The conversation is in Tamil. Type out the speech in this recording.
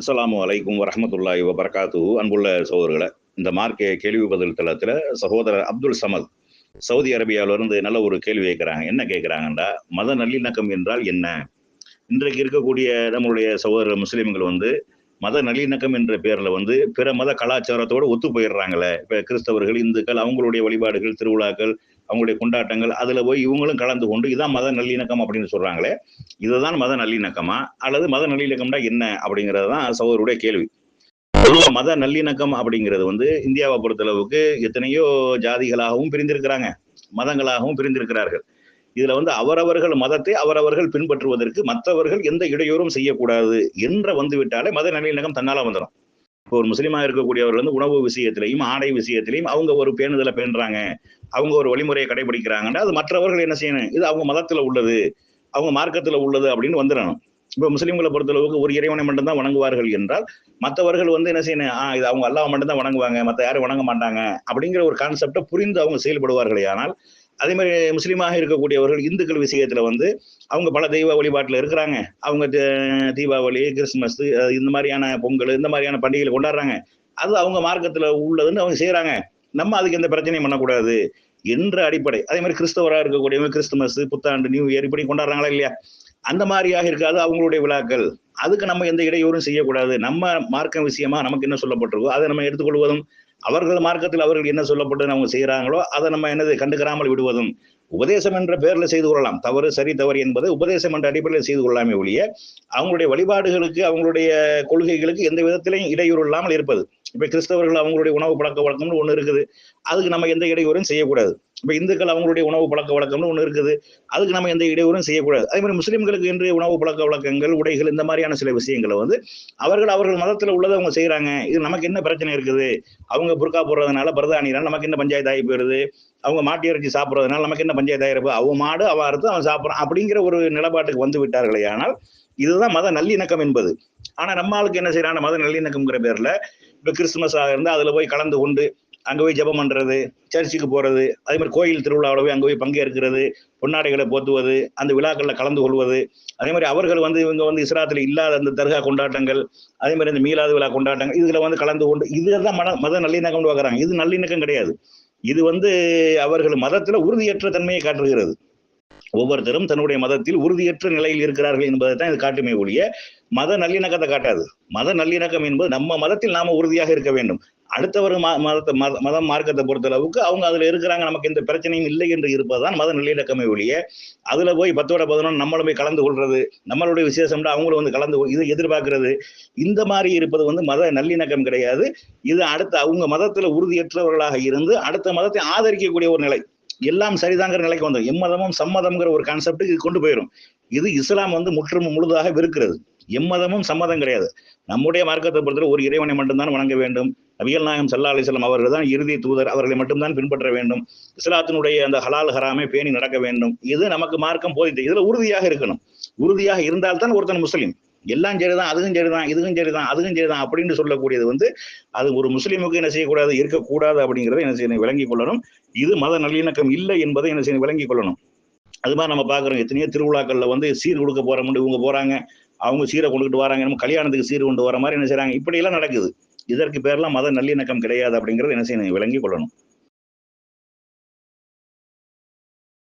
அஸ்லாம் அலைக்கும் வரமத்துல்லாஹி வபர்காத்து அன்புள்ள சகோதரர்களை இந்த மார்க்க கேள்வி பதில் தளத்தில் சகோதரர் அப்துல் சமத் சவுதி அரேபியாவிலிருந்து நல்ல ஒரு கேள்வி கேட்குறாங்க. என்ன கேட்கிறாங்கன்றா மத நல்லிணக்கம் என்றால் என்ன? இன்றைக்கு இருக்கக்கூடிய நம்மளுடைய சகோதரர் முஸ்லீம்கள் வந்து மத நல்லிணக்கம் என்ற பேரில் வந்து பிற மத கலாச்சாரத்தோட ஒத்து போயிடுறாங்களே. இப்போ கிறிஸ்தவர்கள் இந்துக்கள் அவங்களுடைய வழிபாடுகள் திருவிழாக்கள் அவங்களுடைய கொண்டாட்டங்கள் அதுல போய் இவங்களும் கலந்து கொண்டு இதான் மத நல்லிணக்கம் அப்படின்னு சொல்றாங்களே இதுதான் மத நல்லிணக்கமா? அல்லது மத நல்லிணக்கம்னா என்ன அப்படிங்கிறது தான் சகோதரருடைய கேள்வி. மத நல்லிணக்கம் அப்படிங்கிறது வந்து இந்தியாவை பொறுத்தளவுக்கு எத்தனையோ ஜாதிகளாகவும் பிரிந்திருக்கிறாங்க மதங்களாகவும் பிரிந்திருக்கிறார்கள். இதுல வந்து அவரவர்கள் மதத்தை அவரவர்கள் பின்பற்றுவதற்கு மற்றவர்கள் எந்த இடையூறும் செய்யக்கூடாது என்ற வந்து விட்டாலே மத நல்லிணக்கம் தன்னால வந்துடும் இப்போ ஒரு முஸ்லீமா இருக்கக்கூடியவர்கள் வந்து உணவு விஷயத்திலையும் ஆடை விஷயத்திலையும் அவங்க ஒரு பேணுதலை பேணுறாங்க. அவங்க ஒரு வழிமுறையை கடைபிடிக்கிறாங்கன்னா அது மற்றவர்கள் என்ன செய்யணும்? இது அவங்க மதத்தில் உள்ளது. அவங்க மார்க்கத்தில் உள்ளது அப்படின்னு வந்துடணும். இப்போ முஸ்லீம்களை பொறுத்தளவுக்கு ஒரு இறைவனை மட்டும்தான் வணங்குவார்கள் என்றால் மற்றவர்கள் வந்து என்ன செய்யணும்? ஆ இது அவங்க அல்லாவை மட்டும்தான் வணங்குவாங்க. மற்ற யாரும் வணங்க மாட்டாங்க அப்படிங்கிற ஒரு கான்செப்டை புரிந்து அவங்க செயல்படுவார்களே ஆனால் அதே மாதிரி முஸ்லீமாக இருக்கக்கூடியவர்கள் இந்துக்கள் விஷயத்துல வந்து அவங்க பல தெய்வ வழிபாட்டில் இருக்கிறாங்க. அவங்க தீபாவளி கிறிஸ்துமஸ் இந்த மாதிரியான பொங்கல் இந்த மாதிரியான பண்டிகைகள் கொண்டாடுறாங்க. அது அவங்க மார்க்கத்தில் உள்ளதுன்னு அவங்க செய்கிறாங்க நம்ம அதுக்கு எந்த பிரச்சனையும் பண்ணக்கூடாது என்ற அடிப்படை. அதே மாதிரி கிறிஸ்தவராக இருக்கக்கூடியவங்க கிறிஸ்துமஸ் புத்தாண்டு நியூ இயர் இப்படி கொண்டாடுறாங்களா இல்லையா? அந்த மாதிரியாக இருக்காது அவங்களுடைய விழாக்கள். அதுக்கு நம்ம எந்த இடையூறும் செய்யக்கூடாது. நம்ம மார்க்க விஷயமா நமக்கு என்ன சொல்லப்பட்டிருக்கோ அதை நம்ம எடுத்துக்கொள்வதும் அவர்கள் மார்க்கத்தில் அவர்கள் என்ன சொல்லப்பட்டு அவங்க செய்கிறாங்களோ அதை நம்ம என்னது கண்டுக்கிறாமல் விடுவதும். உபதேசம் என்ற பெயரில் செய்து கொள்ளலாம். தவறு சரி தவறு என்பது உபதேசம் என்ற அடிப்படையில் செய்து கொள்ளாமே ஒழிய அவங்களுடைய வழிபாடுகளுக்கு அவங்களுடைய கொள்கைகளுக்கு எந்த விதத்திலையும் இடையூறு இல்லாமல் இருப்பது. இப்போ கிறிஸ்தவர்கள் அவங்களுடைய உணவு பழக்க வழக்கம்னு ஒன்று இருக்குது. அதுக்கு நம்ம எந்த இடையூறும் செய்யக்கூடாது. இப்போ இந்துக்கள் அவங்களுடைய உணவு பழக்க வழக்கம்னு ஒன்று இருக்குது. அதுக்கு நம்ம எந்த இடையூறும் செய்யக்கூடாது. அதே மாதிரி முஸ்லீம்களுக்கு என்று உணவு பழக்க வழக்கங்கள் உடைகள் இந்த மாதிரியான சில விஷயங்களை வந்து அவர்கள் அவர்கள் மதத்தில் உள்ளதை அவங்க செய்கிறாங்க இது நமக்கு என்ன பிரச்சனை இருக்குது? அவங்க புர்கா போடுறதுனால பிரதானினால நமக்கு என்ன பஞ்சாயத்து ஆகி போயிடுது? அவங்க மாட்டு இறைச்சி சாப்பிட்றதுனால நமக்கு என்ன பஞ்சாயத்து ஆகிருப்பு அவன் மாடு அவன் அறுத்து அவன் சாப்பிட்றான் அப்படிங்கிற ஒரு நிலப்பாட்டுக்கு வந்து விட்டார்களே ஆனால் இதுதான் மத நல்லிணக்கம் என்பது. ஆனால் நம்ம ஆளுக்கு என்ன செய்யறாங்க மத நல்லிணக்கம்ங்கிற பேரில் இப்போ கிறிஸ்துமஸ் இருந்தால் அதில் போய் கலந்து கொண்டு அங்கே போய் ஜெபம் பண்ணுறது சர்ச்சுக்கு போகிறது அதே மாதிரி கோயில் திருவிழாவில் போய் அங்கே போய் பங்கேற்கிறது பொன்னாடைகளை போத்துவது அந்த விழாக்களில் கலந்து கொள்வது. அதே மாதிரி அவர்கள் வந்து இவங்க வந்து இஸ்ராத்தில் இல்லாத அந்த தர்கா கொண்டாட்டங்கள் அதே மாதிரி இந்த மீலாது விழா கொண்டாட்டங்கள் இதில் வந்து கலந்து கொண்டு இதுதான் மத மத நல்லிணக்கம் பார்க்குறாங்க இது நல்லிணக்கம் கிடையாது. இது வந்து அவர்கள் மதத்தில் உறுதியற்ற தன்மையை காட்டுகிறது. ஒவ்வொருத்தரும் தன்னுடைய மதத்தில் உறுதியற்ற நிலையில் இருக்கிறார்கள் என்பதை தான் இது காட்டுமே ஒழிய மத நல்லிணக்கத்தை காட்டாது. மத நல்லிணக்கம் என்பது நம்ம மதத்தில் நாம உறுதியாக இருக்க வேண்டும். அடுத்தவர் ம- மதத்தை மத- மதம் மார்க்கத்தை பொறுத்தளவுக்கு அவங்க அதுல இருக்கிறாங்க நமக்கு எந்த பிரச்சனையும் இல்லை என்று இருப்பதுதான் மத நல்லிணக்கமே ஒழிய அதுல போய் பத்தோட பதினொன்று நம்மளும் போய் கலந்து கொள்றது நம்மளுடைய விசேஷம்னா அவங்களும் வந்து கலந்து இது எதிர்பார்க்கிறது இந்த மாதிரி இருப்பது வந்து மத நல்லிணக்கம் கிடையாது. இது அடுத்த அவங்க மதத்துல உறுதியற்றவர்களாக இருந்து அடுத்த மதத்தை ஆதரிக்கக்கூடிய ஒரு நிலை. எல்லாம் சரிதாங்கிற நிலைக்கு வந்தோம். எம்மதமும் சம்மதம்ங்கிற ஒரு கான்செப்ட் இது கொண்டு போயிடும் இது இஸ்லாம் வந்து முற்றும் முழுதாக வெறுக்கிறது எம்மதமும் சம்மதம் கிடையாது. நம்முடைய மார்க்கத்தை பொறுத்தவரை ஒரு இறைவனை மட்டும்தான் வணங்க வேண்டும். நபிகள் நாயம் சல்லா அலிஸ்லாம் அவர்கள் தான் இறுதி தூதர். அவர்களை மட்டும்தான் பின்பற்ற வேண்டும். இஸ்லாத்தினுடைய அந்த ஹலால் ஹராமை பேணி நடக்க வேண்டும். இது நமக்கு மார்க்கம் போதித்து இதுல உறுதியாக இருக்கணும். உறுதியாக இருந்தால்தான் ஒருத்தன் முஸ்லீம். எல்லாம் சரிதான் அதுவும் சரிதான் இதுவும் சரிதான் அதுவும் சரிதான் அப்படின்னு சொல்லக்கூடியது வந்து அது ஒரு முஸ்லீமுக்கு என்ன செய்யக்கூடாது இருக்கக்கூடாது அப்படிங்கிறத என்ன செய்யணும் விளங்கிக் கொள்ளணும். இது மத நல்லிணக்கம் இல்லை என்பதை என்ன செய்யணும் விளங்கிக் கொள்ளணும். அது மாதிரி நம்ம பார்க்குறோம் எத்தனையோ திருவிழாக்கள்ல வந்து சீர் கொடுக்க போறோம்னு இவங்க போகிறாங்க அவங்க சீரை கொண்டுகிட்டு வராங்க நம்ம கல்யாணத்துக்கு சீர் கொண்டு வர மாதிரி என்ன செய்கிறாங்க இப்படியெல்லாம் நடக்குது. இதற்கு பேர்லாம் மத நல்லிணக்கம் கிடையாது அப்படிங்கிறது என்ன செய்யணும்? விளங்கி கொள்ளணும்.